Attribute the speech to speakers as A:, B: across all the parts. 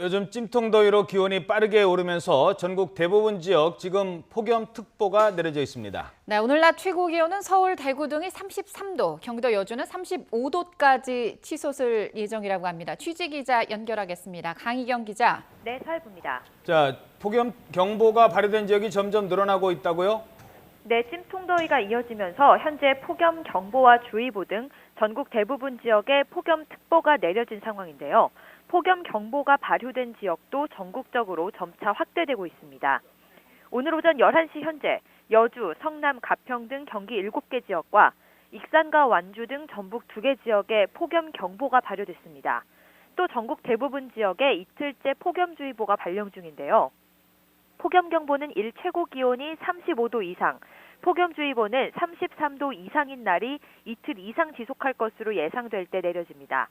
A: 요즘 찜통 더위로 기온이 빠르게 오르면서 전국 대부분 지역 지금 폭염특보가 내려져 있습니다.
B: 네, 오늘 낮 최고 기온은 서울, 대구 등이 33도, 경기도 여주는 35도까지 치솟을 예정이라고 합니다. 취재 기자 연결하겠습니다. 강희경 기자.
C: 네, 사회부입니다.
A: 자, 폭염 경보가 발효된 지역이 점점 늘어나고 있다고요?
C: 네, 찜통더위가 이어지면서 현재 폭염 경보와 주의보 등 전국 대부분 지역에 폭염 특보가 내려진 상황인데요. 폭염 경보가 발효된 지역도 전국적으로 점차 확대되고 있습니다. 오늘 오전 11시 현재 여주, 성남, 가평 등 경기 7개 지역과 익산과 완주 등 전북 2개 지역에 폭염 경보가 발효됐습니다. 또 전국 대부분 지역에 이틀째 폭염주의보가 발령 중인데요. 폭염경보는 일 최고 기온이 35도 이상, 폭염주의보는 33도 이상인 날이 이틀 이상 지속할 것으로 예상될 때 내려집니다.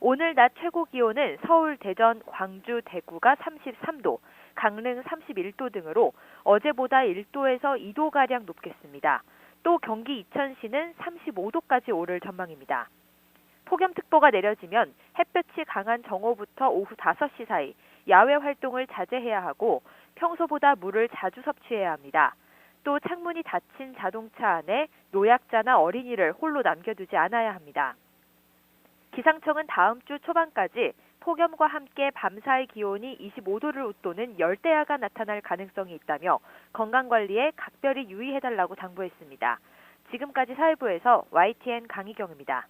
C: 오늘 낮 최고 기온은 서울, 대전, 광주, 대구가 33도, 강릉 31도 등으로 어제보다 1도에서 2도가량 높겠습니다. 또 경기 이천시는 35도까지 오를 전망입니다. 폭염특보가 내려지면 햇볕이 강한 정오부터 오후 5시 사이 야외 활동을 자제해야 하고 평소보다 물을 자주 섭취해야 합니다. 또 창문이 닫힌 자동차 안에 노약자나 어린이를 홀로 남겨두지 않아야 합니다. 기상청은 다음 주 초반까지 폭염과 함께 밤사이 기온이 25도를 웃도는 열대야가 나타날 가능성이 있다며 건강관리에 각별히 유의해달라고 당부했습니다. 지금까지 사회부에서 YTN 강희경입니다.